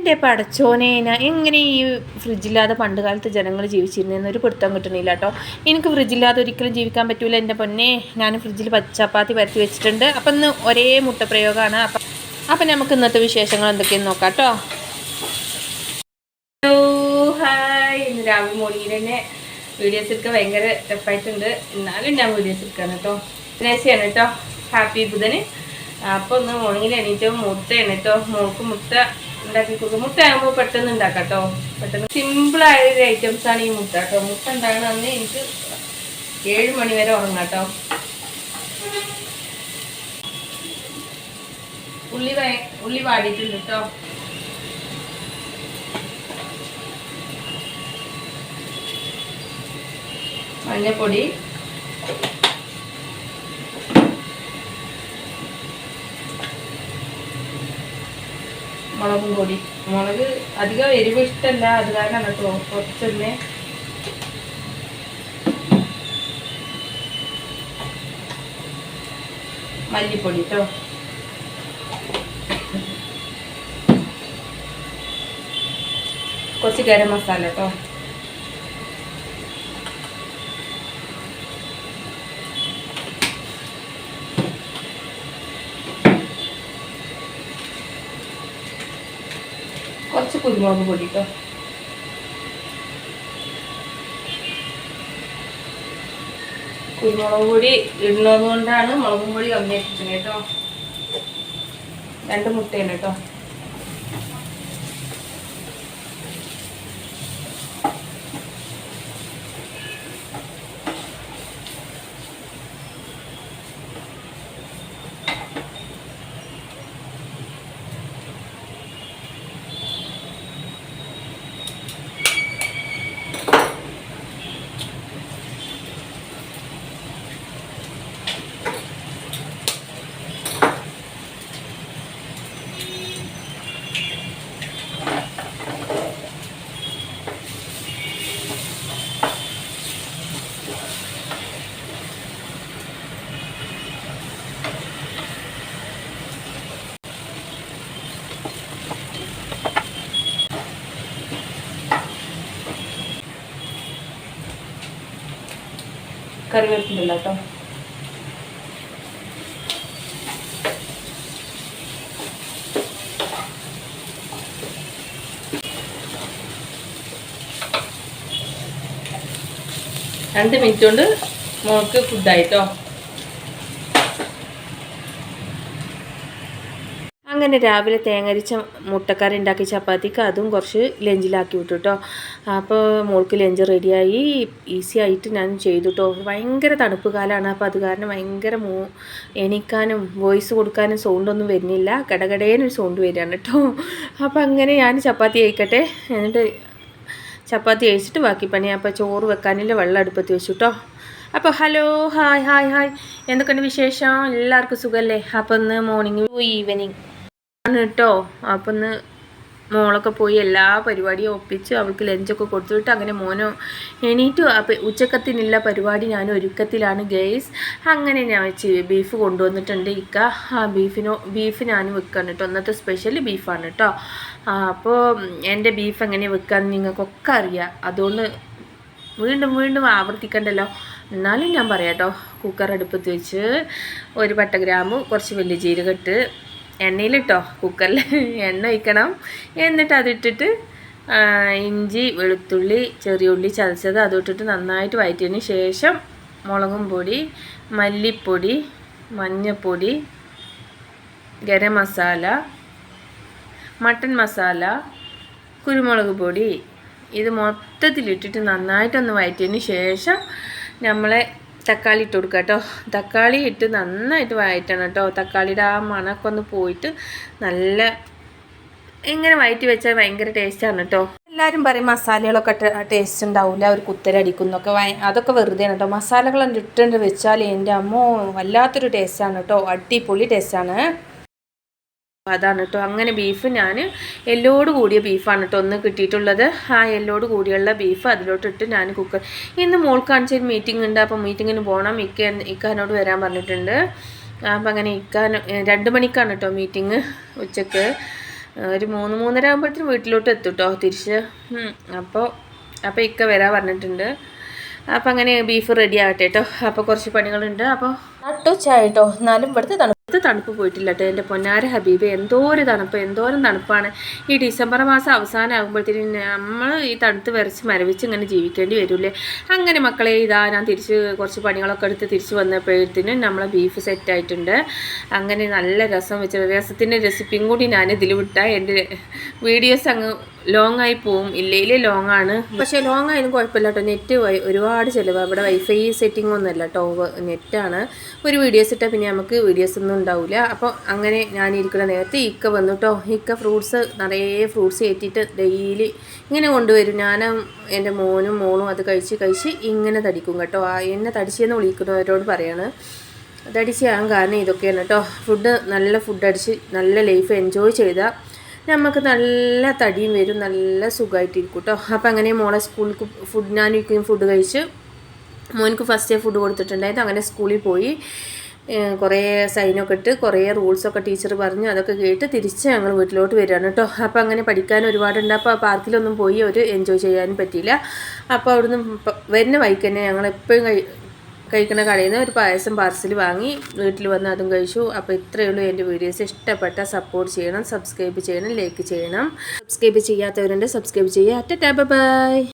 എന്റെ പടച്ചോനെ ഞാൻ എങ്ങനെ ഈ ഫ്രിഡ്ജില്ലാതെ പണ്ട് കാലത്ത് ജനങ്ങൾ ജീവിച്ചിരുന്നതെന്ന് ഒരു പിടുത്തം കിട്ടണില്ല കേട്ടോ എനിക്ക് ഫ്രിഡ്ജില്ലാതെ ഒരിക്കലും ജീവിക്കാൻ പറ്റൂല എന്റെ പൊന്നെ. ഞാൻ ഫ്രിഡ്ജിൽ ചപ്പാത്തി പരത്തി വെച്ചിട്ടുണ്ട്. അപ്പം ഇന്ന് ഒരേ മുട്ട പ്രയോഗമാണ് അപ്പം അപ്പം നമുക്ക് ഇന്നത്തെ വിശേഷങ്ങൾ എന്തൊക്കെയെന്ന് നോക്കാം കേട്ടോ ഹലോ ഹായ് ഇന്ന് രാവിലെ മോർണിംഗിൽ തന്നെ വീഡിയോസ് എടുക്കാൻ ഭയങ്കര ടഫായിട്ടുണ്ട് എന്നാലും ഞാൻ വീഡിയോസ് എടുക്കാണ് കേട്ടോ നേഴ്സിയാണ് കേട്ടോ ഹാപ്പി ബുധന്. അപ്പോൾ ഒന്ന് മോർണിംഗിൽ എണീറ്റോ മുട്ടയാണ് കേട്ടോ മോൾക്ക് മുട്ട ഉണ്ടാക്കി കൊടുക്കും മുട്ട ആകുമ്പോൾ പെട്ടെന്ന് ഉണ്ടാക്കാം കേട്ടോ പെട്ടെന്ന് സിമ്പിളായ ഒരു ഐറ്റംസ് ആണ് ഈ മുട്ട കേട്ടോ. മുട്ട ഉണ്ടാകണ അന്ന് എനിക്ക് ഏഴ് മണി വരെ ഉറങ്ങാം കേട്ടോ. ഉള്ളി ഉള്ളി വാടിയിട്ടുണ്ട് കേട്ടോ. മഞ്ഞപ്പൊടി. മുളകും പൊടി. മുളക് അധികം എരിവ് ഇഷ്ടമല്ല അത് കാരണം കേട്ടോ കുറച്ചൊന്ന് മല്ലിപ്പൊടി കേട്ടോ കുറച്ച് ഗരം മസാല കേട്ടോ കുറച്ച് കുരുമുളക് പൊടി കേട്ടോ കുരുമുളക് പൊടി ഇടുന്നത് കൊണ്ടാണ് മുളകും പൊടി കമ്മിയാക്കിക്കുന്നത് കേട്ടോ രണ്ട് മുട്ടയാണ് കേട്ടോ കറിവേപ്പില്ല കേട്ടോ. രണ്ട് മിനിറ്റ് കൊണ്ട് മോൾക്ക് ഫുഡായിട്ടോ അങ്ങനെ രാവിലെ തേങ്ങരിച്ച മുട്ടക്കറി ഉണ്ടാക്കി ചപ്പാത്തിക്ക് അതും കുറച്ച് ലഞ്ചിലാക്കി വിട്ടു കേട്ടോ അപ്പോൾ മോൾക്ക് ലഞ്ച് റെഡിയായി. ഈസി ആയിട്ട് ഞാൻ ചെയ്തു കേട്ടോ ഭയങ്കര തണുപ്പ് കാലമാണ് അപ്പോൾ അത് കാരണം ഭയങ്കര മൂ എണീക്കാനും വോയിസ് കൊടുക്കാനും സൗണ്ടൊന്നും വരുന്നില്ല. കടകടേനൊരു സൗണ്ട് വരികയാണ് കേട്ടോ അപ്പോൾ അങ്ങനെ ഞാൻ ചപ്പാത്തി കഴിക്കട്ടെ. എന്നിട്ട് ചപ്പാത്തി കഴിച്ചിട്ട് ബാക്കി പണി. അപ്പോൾ ചോറ് വെക്കാനില്ല വെള്ളം അടുപ്പത്ത് വെച്ചു കേട്ടോ അപ്പോൾ ഹലോ ഹായ് ഹായ് ഹായ്. എന്തൊക്കെയുണ്ട് വിശേഷം? എല്ലാവർക്കും സുഖമല്ലേ അപ്പോൾ ഇന്ന് മോർണിംഗ് ഈവനിങ് കേട്ടോ അപ്പം ഒന്ന് മോളൊക്കെ പോയി എല്ലാ പരിപാടിയും ഒപ്പിച്ച് അവൾക്ക് ലഞ്ചൊക്കെ കൊടുത്തുവിട്ട് അങ്ങനെ മോനോ എണീറ്റു. അപ്പം ഉച്ചക്കത്തിനുള്ള പരിപാടി ഞാൻ ഒരുക്കത്തിലാണ് ഗേസ്. അങ്ങനെ ഞാൻ ബീഫ് കൊണ്ടുവന്നിട്ടുണ്ട് ഇക്ക. ആ ബീഫിനോ ബീഫ് ഞാൻ വെക്കാണ് കേട്ടോ. അന്നത്തെ സ്പെഷ്യൽ ബീഫാണ് കേട്ടോ. അപ്പോൾ എന്റെ ബീഫ് എങ്ങനെ വെക്കാമെന്ന് നിങ്ങൾക്കൊക്കെ അറിയാം. അതുകൊണ്ട് വീണ്ടും വീണ്ടും ആവർത്തിക്കണ്ടല്ലോ. എന്നാലും ഞാൻ പറയാം കേട്ടോ. കുക്കർ അടുപ്പത്ത് വെച്ച് ഒരു പട്ട ഗ്രാമ്പ് കുറച്ച് വലിയ ജീരകം ഇട്ട് എണ്ണയിലിട്ടോ കുക്കറിൽ എണ്ണ ഒഴിക്കണം. എന്നിട്ട് അതിട്ടിട്ട് ഇഞ്ചി വെളുത്തുള്ളി ചെറിയ ഉള്ളി ചതച്ചത് അതിട്ടിട്ട് നന്നായിട്ട് വഴറ്റിയതിന് ശേഷം മുളകും പൊടി മല്ലിപ്പൊടി മഞ്ഞൾപ്പൊടി ഗരം മസാല മട്ടൻ മസാല കുരുമുളക് പൊടി. ഇത് മൊത്തത്തിലിട്ടിട്ട് നന്നായിട്ടൊന്ന് വഴറ്റിയതിന് ശേഷം നമ്മളെ തക്കാളി ഇട്ട് കൊടുക്കുക കേട്ടോ. തക്കാളി ഇട്ട് നന്നായിട്ട് വഴറ്റണം കേട്ടോ. തക്കാളിയുടെ ആ മണമൊക്കെ ഒന്ന് പോയിട്ട് നല്ല ഇങ്ങനെ വഴറ്റി വെച്ചാൽ ഭയങ്കര ടേസ്റ്റാണ് കേട്ടോ. എല്ലാവരും പറയും മസാലകളൊക്കെ ടേസ്റ്റ് ഉണ്ടാവില്ല ഒരു കുത്തരടിക്കുന്നൊക്കെ അതൊക്കെ വെറുതെയാണ് കേട്ടോ. മസാലകൾ ഇട്ടുണ്ട് വെച്ചാൽ എന്റെ അമ്മോ വല്ലാത്തൊരു ടേസ്റ്റാണ് കേട്ടോ. അടിപൊളി ടേസ്റ്റാണ് അതാണ് കേട്ടോ അങ്ങനെ ബീഫ് ഞാൻ എല്ലോട് കൂടിയ ബീഫാണ് കേട്ടോ ഒന്ന് കിട്ടിയിട്ടുള്ളത്. ആ എല്ലോട് കൂടിയുള്ള ബീഫ് അതിലോട്ടിട്ട് ഞാൻ കുക്കർ ഇന്ന് മോൾ കാണിച്ചൊരു മീറ്റിംഗ് ഉണ്ട്. അപ്പോൾ മീറ്റിങ്ങിന് പോകണം ഇക്ക ഇക്കാനോട് വരാൻ പറഞ്ഞിട്ടുണ്ട്. അപ്പം അങ്ങനെ ഇക്കാൻ രണ്ട് മണിക്കാണ് കേട്ടോ മീറ്റിംഗ് ഉച്ചയ്ക്ക്. ഒരു മൂന്ന് മൂന്നര ആകുമ്പോഴത്തേനും വീട്ടിലോട്ട് എത്തും കേട്ടോ തിരിച്ച്. അപ്പോൾ അപ്പോൾ ഇക്ക വരാൻ പറഞ്ഞിട്ടുണ്ട്. അപ്പോൾ അങ്ങനെ ബീഫ് റെഡി ആകട്ടെ കേട്ടോ അപ്പോൾ കുറച്ച് പണികളുണ്ട്. അപ്പോൾ നട്ടുച്ചായിട്ടോ എന്നാലും ഇവിടുത്തെ തണുപ്പ് തണുപ്പ് പോയിട്ടില്ല കേട്ടോ. എന്റെ പൊന്നാര ഹബീബ് എന്തോരം തണുപ്പ് എന്തോരം തണുപ്പാണ്. ഈ ഡിസംബർ മാസം അവസാനം ആകുമ്പോഴത്തേനും നമ്മൾ ഈ തണുത്ത് വരച്ച് മരവിച്ച് ഇങ്ങനെ ജീവിക്കേണ്ടി വരില്ലേ? അങ്ങനെ മക്കളെ ഇതാ ഞാൻ തിരിച്ച് കുറച്ച് പണികളൊക്കെ എടുത്ത് തിരിച്ച് വന്നപ്പോഴത്തേനും നമ്മളെ ബീഫ് സെറ്റ് ആയിട്ടുണ്ട്. അങ്ങനെ നല്ല രസം വെച്ച രസത്തിന്റെ റെസിപ്പിയും കൂടി ഞാൻ ഇതിൽ വിട്ടാൽ എന്റെ വീഡിയോസ് അങ്ങ് ലോങ് ആയി പോവും. ഇല്ലെങ്കിൽ ലോങ് ആണ് പക്ഷേ ലോങ് ആയാലും കുഴപ്പമില്ല കേട്ടോ നെറ്റ് ഒരുപാട് ചിലവ്. അവിടെ വൈഫൈ സെറ്റിംഗ് ഒന്നുമല്ല. കേട്ടോ നെറ്റാണ്. ഒരു വീഡിയോസ് ഇട്ടാൽ പിന്നെ നമുക്ക് വീഡിയോസ് ഒന്നും ഉണ്ടാവില്ല അപ്പോൾ അങ്ങനെ ഞാൻ ഇരിക്കുന്ന നേരത്തെ ഇക്ക വന്നു കേട്ടോ ഇക്ക ഫ്രൂട്ട്സ് നിറയെ ഫ്രൂട്ട്സ് ഏറ്റിട്ട് ഡെയിലി ഇങ്ങനെ കൊണ്ടുവരും. ഞാൻ എന്റെ മോനും മോളും അത് കഴിച്ച് കഴിച്ച് ഇങ്ങനെ തടിക്കും കേട്ടോ. എന്നെ തടിച്ചെന്ന് വിളിക്കുന്നവരോട് പറയാണ്. തടിച്ച് ഞാൻ കാരണം ഇതൊക്കെയാണ് കേട്ടോ ഫുഡ് നല്ല ഫുഡ് അടിച്ച് നല്ല ലൈഫ് എൻജോയ് ചെയ്താൽ നമുക്ക് നല്ല തടിയും വരും നല്ല സുഖമായിട്ടിരിക്കും കേട്ടോ അപ്പം അങ്ങനെ മോളെ സ്കൂളിൽ ഫുഡ് ഞാൻ ഫുഡ് കഴിച്ച് മോനിക്ക് ഫസ്റ്റ് ഫുഡ് കൊടുത്തിട്ടുണ്ടായിരുന്നു. അങ്ങനെ സ്കൂളിൽ പോയി കുറേ സൈനൊക്കെ ഇട്ട് കുറേ റൂൾസൊക്കെ ടീച്ചർ പറഞ്ഞു അതൊക്കെ കേട്ട് തിരിച്ച് ഞങ്ങൾ വീട്ടിലോട്ട് വരികയാണ് കേട്ടോ അപ്പോൾ അങ്ങനെ പഠിക്കാൻ ഒരുപാടുണ്ട്. അപ്പോൾ പാർക്കിലൊന്നും പോയി ഒരു എൻജോയ് ചെയ്യാനും പറ്റിയില്ല. അപ്പോൾ അവിടുന്ന് വരുന്ന വഴിക്ക് തന്നെ ഞങ്ങൾ എപ്പോഴും കഴിക്കുന്ന കടയിൽ നിന്ന് ഒരു പായസം പാർസൽ വാങ്ങി വീട്ടിൽ വന്ന് അതും കഴിച്ചു. അപ്പോൾ ഇത്രയേ ഉള്ളൂ എന്റെ വീഡിയോസ് ഇഷ്ടപ്പെട്ട സപ്പോർട്ട് ചെയ്യണം സബ്സ്ക്രൈബ് ചെയ്യണം ലൈക്ക് ചെയ്യണം. സബ്സ്ക്രൈബ് ചെയ്യാത്തവരുണ്ട് സബ്സ്ക്രൈബ് ചെയ്യുക അറ്റ ബൈ